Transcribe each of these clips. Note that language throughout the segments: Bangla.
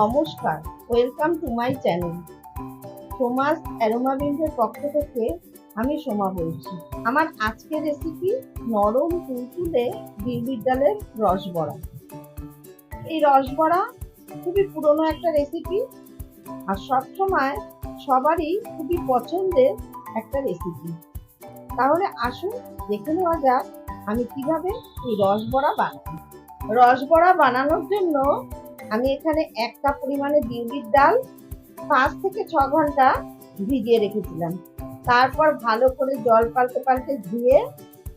নমস্কার ওয়েলকাম টু মাই চ্যানেল সোমাস অ্যারোমাবিন্ডের পক্ষ থেকে আমি সোমা বলছি। আমার আজকের রেসিপি নরম তুলতুলে বিউলির ডালের রসবড়া। এই রসবড়া খুবই পুরনো একটা রেসিপি আর সবসময় সবারই খুবই পছন্দের একটা রেসিপি তাহলে আসুন দেখে নেওয়া যাক আমি কীভাবে এই রসবড়া বানাই। রসবড়া বানানোর জন্য আমি এখানে এক কাপ পরিমাণে বিউলির ডাল পাঁচ থেকে ছ ঘণ্টা ভিজিয়ে রেখেছিলাম। তারপর ভালো করে জল পাল্টে পাল্টে ধুয়ে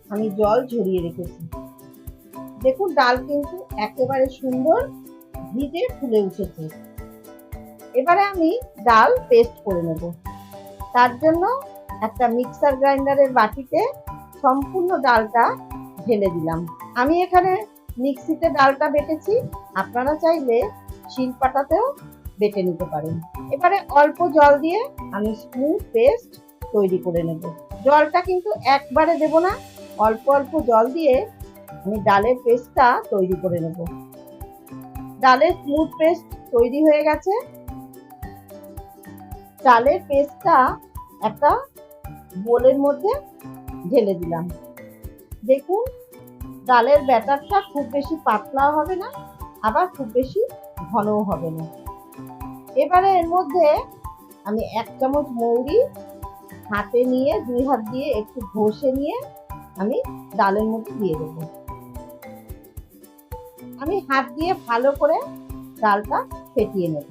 আমি জল ঝরিয়ে রেখেছি। দেখুন, ডাল কিন্তু একেবারে সুন্দর ভিজে ফুলে উঠেছে। এবারে আমি ডাল পেস্ট করে নেব। তার জন্য একটা মিক্সার গ্রাইন্ডারের বাটিতে সম্পূর্ণ ডালটা ঢেলে দিলাম। আমি এখানে মিক্সিতে ডালটা বেটেছি। আপনারা চাইলে শিলপাটাতেও বেটে নিতে পারেন। এবারে অল্প জল দিয়ে আমি স্মুথ পেস্ট তৈরি করে নেব। জলটা কিন্তু একবারে দেব না, অল্প অল্প জল দিয়ে আমি ডালের পেস্টটা তৈরি করে নেব। ডালের স্মুথ পেস্ট তৈরি হয়ে গেছে। ডালের পেস্টটা একটা বোলের মধ্যে ঢেলে দিলাম। দেখুন ডালের ব্যাটারটা খুব বেশি পাতলাও হবে না, আবার খুব বেশি ঘনও হবে না। এবারে এর মধ্যে আমি এক চামচ মৌরি হাতে নিয়ে, দুই হাত দিয়ে একটু ঘষে নিয়ে আমি ডালের মধ্যে দিয়ে দেব। আমি হাত দিয়ে ভালো করে ডালটা ফেটিয়ে নেব।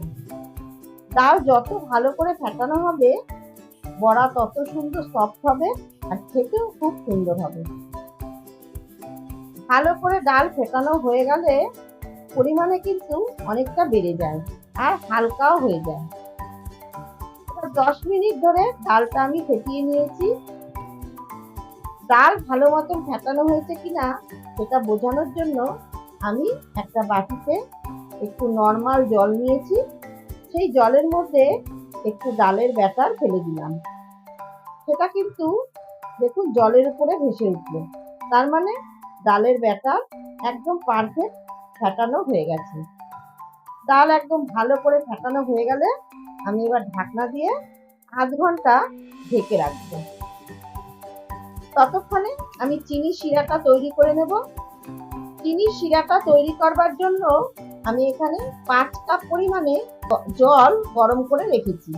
ডাল যত ভালো করে ফেটানো হবে, বড়া তত সুন্দর সফট হবে আর খেতেও খুব সুন্দর হবে। ভালো করে ডাল ফেটানো হয়ে গেলে পরিমাণে কিন্তু অনেকটা বেড়ে যায় আর হালকাও হয়ে যায়। দশ মিনিট ধরে ডালটা আমি ফেটিয়ে নিয়েছি। ডাল ভালো মতন ফেটানো হয়েছে কিনা সেটা বোঝানোর জন্য আমি একটা বাটিতে একটু নর্মাল জল নিয়েছি। সেই জলের মধ্যে একটু ডালের ব্যাটার ফেলে দিলাম। সেটা কিন্তু দেখুন জলের উপরে ভেসে উঠল। তার মানে ডালের ব্যাটার একদম পারফেক্ট ফেটানো হয়ে গেছে। ডাল একদম ভালো করে ফেটানো হয়ে গেলে আমি এবার ঢাকনা দিয়ে আধ ঘণ্টা ঢেকে রাখব। ততক্ষণে আমি চিনি শিরাটা তৈরি করে নেব। চিনি শিরাটা তৈরি করবার জন্য আমি এখানে পাঁচ কাপ পরিমাণে জল গরম করে রেখেছি।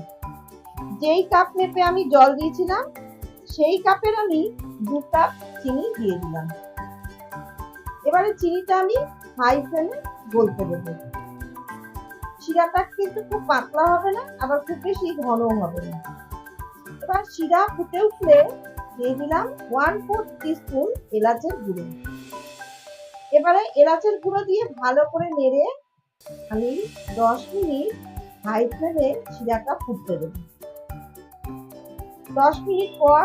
যেই কাপ মেপে আমি জল দিয়েছিলাম, সেই কাপের আমি দু কাপ চিনি দিয়ে দিলাম। এবারে চিনিটা আমি হাই ফ্লেমে গলতে দেব। শিরাটা কিন্তু খুব পাতলা হবে না, আবার খুব বেশি ঘনও হবে না। এবার শিরা ফুটে উঠলে দিয়ে দিলাম ওয়ান ফোর টিস্পুন এলাচের গুঁড়ো। এবারে এলাচের গুঁড়ো দিয়ে ভালো করে নেড়ে আমি দশ মিনিট হাই ফ্লেমে শিরাটা ফুটতে দেব। দশ মিনিট পর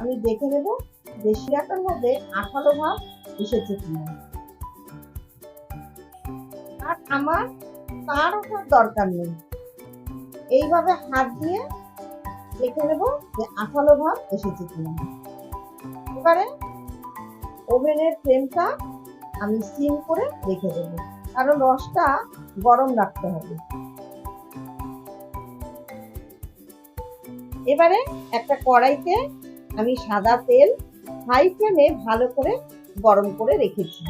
আমি দেখে নেব যে শিরাটার মধ্যে আঠালো ভাব এসেছে কিনা আর আমার তার ওঠার দরকার নেই। এইভাবে হাত দিয়ে দেখে নেব যে আঠালো ভাব এসেছে কিনা এবারে ওভেনের ফ্লেমটা আমি সিম করে রেখে দেবো। কারণ রসটা গরম রাখতে হবে। এবারে একটা কড়াইতে আমি সাদা তেল হাই ফ্লেমে ভালো করে গরম করে রেখেছি।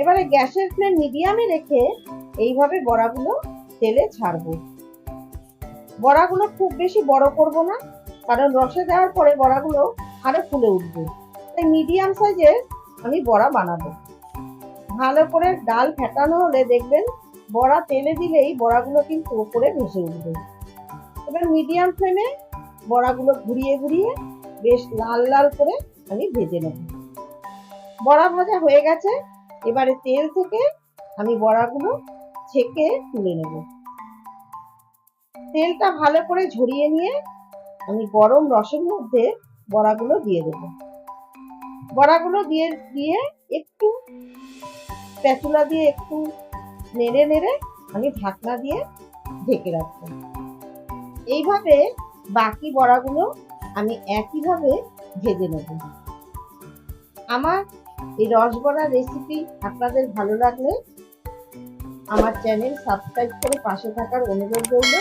এবারে গ্যাসের ফ্লেম মিডিয়ামে রেখে এইভাবে বড়াগুলো তেলে ছাড়বো। বড়াগুলো খুব বেশি বড় করব না, কারণ রসে দেওয়ার পরে বড়াগুলো আরও ফুলে উঠবে। তাই মিডিয়াম সাইজের আমি বড়া বানাবো। ভালো করে ডাল ফেটানো হলে দেখবেন বড়া তেলে দিলেই বড়াগুলো কিন্তু ওপরে ভেসে উঠবে। এবার মিডিয়াম ফ্লেমে বড়াগুলো ঘুরিয়ে ঘুরিয়ে বেশ লাল লাল করে আমি ভেজে নেব। বড়া ভাজা হয়ে গেছে। এবারে তেল থেকে আমি বড়াগুলো ছেঁকে তুলে নেব। তেলটা ভালো করে ঝরিয়ে নিয়ে আমি গরম রসের মধ্যে বড়াগুলো দিয়ে দেব। বড়াগুলো দিয়ে দিয়ে একটু প্যাচুলা দিয়ে একটু নেড়ে নেড়ে আমি ঢাকনা দিয়ে ঢেকে রাখব। এইভাবে বাকি বড়াগুলো আমি একইভাবে ভেজে নেব। আমার এই রসবড়া রেসিপি আপনাদের ভালো লাগলে আমার চ্যানেল সাবস্ক্রাইব করে পাশে থাকার অনুরোধ রইল।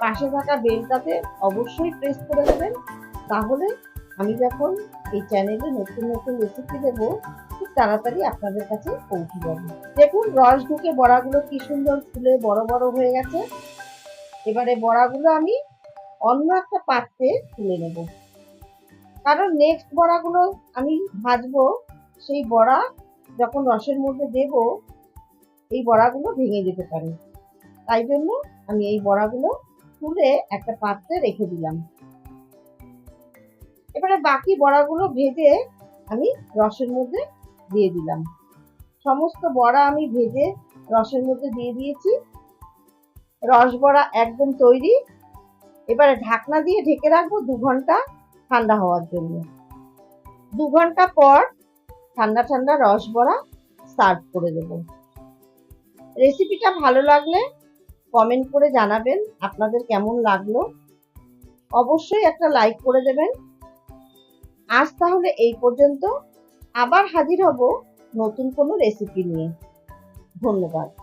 পাশে থাকা বেলটাতে অবশ্যই প্রেস করে দেবেন। তাহলে আমি যখন এই চ্যানেলে নতুন নতুন রেসিপি দেবো, খুব তাড়াতাড়ি আপনাদের কাছে পৌঁছে যাবে। দেখুন, রস ঢুকে বড়াগুলো কি সুন্দর ফুলে বড় বড় হয়ে গেছে। এবারে বড়াগুলো আমি অন্য একটা পাত্রে তুলে নেব। কারণ নেক্সট বড়াগুলো আমি ভাজবো সেই বড়া যখন রসের মধ্যে দেব, এই বড়াগুলো ভেঙে যেতে পারে। তাই জন্য আমি এই বড়াগুলো তুলে একটা পাত্রে রেখে দিলাম। এবারে বাকি বড়াগুলো ভেজে আমি রসের মধ্যে দিয়ে দিলাম। সমস্ত বড়া আমি ভেজে রসের মধ্যে দিয়ে দিয়েছি। রস বড়া একদম তৈরি। এবারে ঢাকনা দিয়ে ঢেকে রাখব দু ঘণ্টা ঠান্ডা হওয়ার জন্য। দু ঘণ্টা পর ঠান্ডা ঠান্ডা রস বড়া সার্ভ করে দেব। রেসিপিটা ভালো লাগলে কমেন্ট করে জানাবেন, আপনাদের কেমন লাগল? অবশ্যই একটা লাইক করে দেবেন। আজ তাহলে এই পর্যন্ত। আবার হাজির হব নতুন কোনো রেসিপি নিয়ে। ধন্যবাদ।